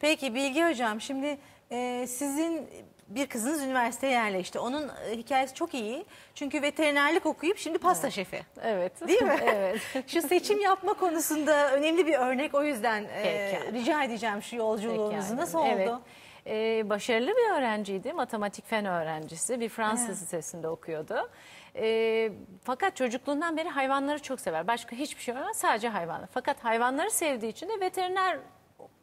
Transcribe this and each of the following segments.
Peki Bilge Hocam şimdi e, sizin bir kızınız üniversiteye yerleşti. Onun e, hikayesi çok iyi. Çünkü veterinerlik okuyup şimdi pasta şefi. Evet. Değil mi? evet. Şu seçim yapma konusunda önemli bir örnek. O yüzden e, Peki. rica edeceğim şu yolculuğunuzu. Peki, Nasıl evet. oldu? Ee, başarılı bir öğrenciydi. Matematik fen öğrencisi. Bir Fransız lisesinde okuyordu. Ee, fakat çocukluğundan beri hayvanları çok sever. Başka hiçbir şey yok. Sadece hayvanlar. Fakat hayvanları sevdiği için de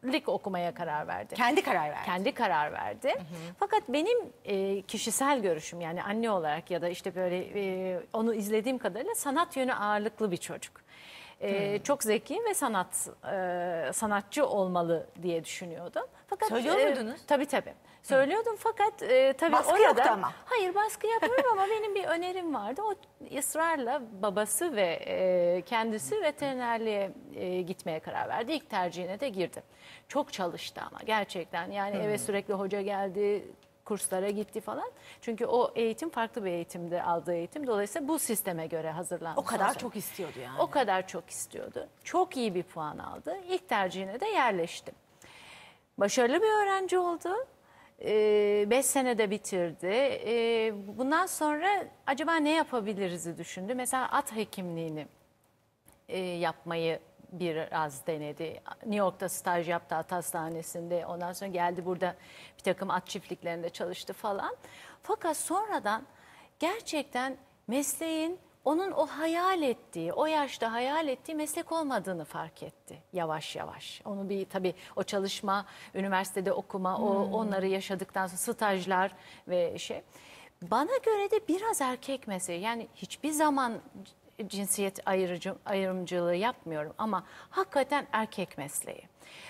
veterinerlik okumaya karar verdi. Kendi karar verdi. Kendi karar verdi. Fakat benim e, kişisel görüşüm yani anne olarak ya da işte böyle e, onu izlediğim kadarıyla sanat yönü ağırlıklı bir çocuk. E, Çok zeki ve sanat e, sanatçı olmalı diye düşünüyordum. Fakat Söylüyor e, muydunuz? Tabii tabii. Söylüyordum fakat e, tabii Baskı orada yoktu ama. Hayır baskı yapmıyorum ama benim bir önerim vardı. O ısrarla babası ve e, kendisi veterinerliğe e, gitmeye karar verdi. İlk tercihine de girdi. Çok çalıştı ama gerçekten. Yani eve sürekli hoca geldi, kurslara gitti falan. Çünkü o eğitim farklı bir eğitimdi aldığı eğitim. Dolayısıyla bu sisteme göre hazırlandı. O kadar Sonra. çok istiyordu yani. O kadar çok istiyordu. Çok iyi bir puan aldı. İlk tercihine de yerleşti. Başarılı bir öğrenci oldu. 5 senede bitirdi. Ee, bundan sonra acaba ne yapabiliriz'i düşündü. Mesela at hekimliğini e, yapmayı biraz denedi. New York'ta staj yaptı at hastanesinde. Ondan sonra geldi burada bir takım at çiftliklerinde çalıştı falan. Fakat sonradan gerçekten mesleğin onun o hayal ettiği, o yaşta hayal ettiği meslek olmadığını fark etti yavaş yavaş. Onu bir tabii o çalışma, üniversitede okuma, o onları yaşadıktan sonra stajlar ve şey. Bana göre de biraz erkek mesleği. Yani hiçbir zaman cinsiyet ayrıcı, ayrımcılığı yapmıyorum ama hakikaten erkek mesleği.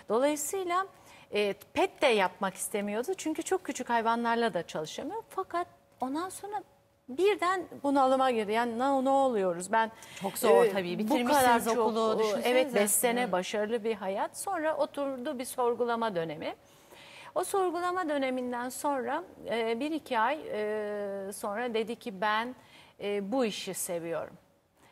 Dolayısıyla e, pet de yapmak istemiyordu çünkü çok küçük hayvanlarla da çalışamıyor. Fakat ondan sonra birden bunalıma girdi. Yani ne, ne oluyoruz? Ben Çok zor e, tabii. bu Bitirmişsiniz kadar çok, okulu, düşünsenize. Evet 5 sene başarılı bir hayat. Sonra oturdu bir sorgulama dönemi. O sorgulama döneminden sonra e, bir iki ay e, sonra dedi ki ben e, bu işi seviyorum.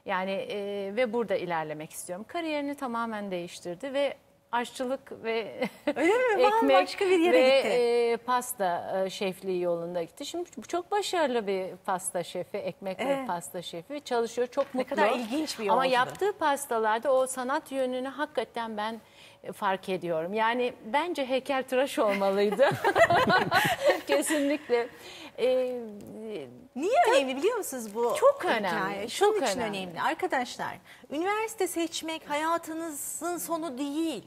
Yani e, ve burada ilerlemek istiyorum. Kariyerini tamamen değiştirdi ve aşçılık ve Öyle mi? ekmek Bambaşka bir yere ve gitti. e, pasta e, şefliği yolunda gitti. Şimdi çok başarılı bir pasta şefi, ekmek ve Evet. pasta şefi. Çalışıyor çok mutlu. kadar ilginç bir Ama yolculuk. yaptığı pastalarda o sanat yönünü hakikaten ben fark ediyorum. Yani bence heykeltıraş olmalıydı. Kesinlikle. E, Niye önemli biliyor musunuz bu Çok hikaye? önemli, Şunun çok için önemli. önemli. Arkadaşlar üniversite seçmek hayatınızın sonu değil.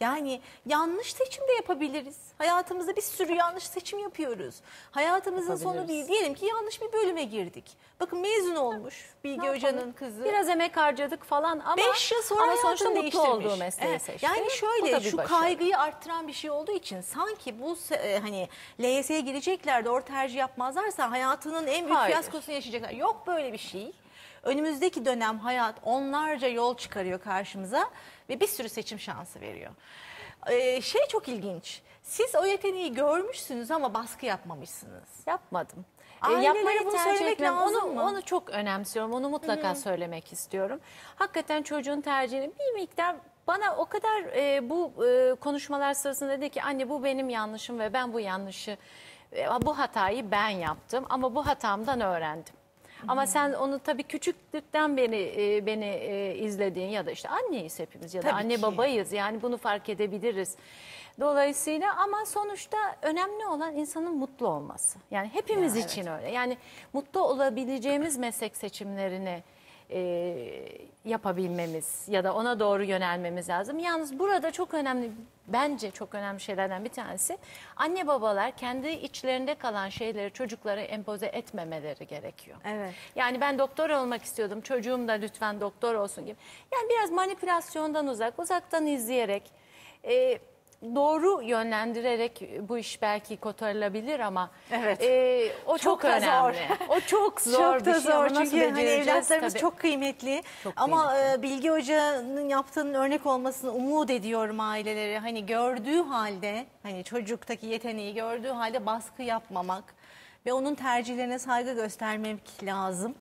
Yani yanlış seçim de yapabiliriz. Hayatımızda bir sürü yanlış seçim yapıyoruz. Hayatımızın sonu değil. Diyelim ki yanlış bir bölüme girdik. Bakın mezun olmuş Bilge Hoca'nın kızı. Biraz emek harcadık falan ama, 5 yıl sonra ama sonuçta mutlu olduğu mesleği Evet. seçti. Yani şöyle şu başarı. kaygıyı arttıran bir şey olduğu için sanki bu se- e, hani LYS'ye girecekler de tercih yapmazlarsa hayatının en büyük Hayır. fiyaskosunu yaşayacaklar. Yok böyle bir şey. Önümüzdeki dönem hayat onlarca yol çıkarıyor karşımıza ve bir sürü seçim şansı veriyor. Ee, şey çok ilginç. Siz o yeteneği görmüşsünüz ama baskı yapmamışsınız. Yapmadım. E, Ailelere yapmayı bunu tercih söylemek etmem. lazım onu, mı? Onu çok önemsiyorum. Onu mutlaka söylemek istiyorum. Hakikaten çocuğun tercihini bir miktar bana o kadar e, bu e, konuşmalar sırasında dedi ki anne bu benim yanlışım ve ben bu yanlışı e, bu hatayı ben yaptım ama bu hatamdan öğrendim. Ama sen onu tabii küçüklükten beri e, beni e, izlediğin ya da işte anneyiz hepimiz ya da Tabii anne ki. babayız yani bunu fark edebiliriz. Dolayısıyla ama sonuçta önemli olan insanın mutlu olması. Yani hepimiz için öyle. Yani mutlu olabileceğimiz meslek seçimlerini e, yapabilmemiz ya da ona doğru yönelmemiz lazım. Yalnız burada çok önemli, bence çok önemli şeylerden bir tanesi anne babalar kendi içlerinde kalan şeyleri çocuklara empoze etmemeleri gerekiyor. Evet. Yani ben doktor olmak istiyordum, çocuğum da lütfen doktor olsun gibi. Yani biraz manipülasyondan uzak, uzaktan izleyerek, e, doğru yönlendirerek bu iş belki kotarılabilir ama Evet. e, o çok, Çok da zor. önemli. O çok zor çok bir da şey zor çünkü hani evlatlarımız tabii. çok kıymetli. Çok Ama e, Bilge Hoca'nın yaptığının örnek olmasını umut ediyorum aileleri. Hani gördüğü halde hani çocuktaki yeteneği gördüğü halde baskı yapmamak ve onun tercihlerine saygı göstermek lazım.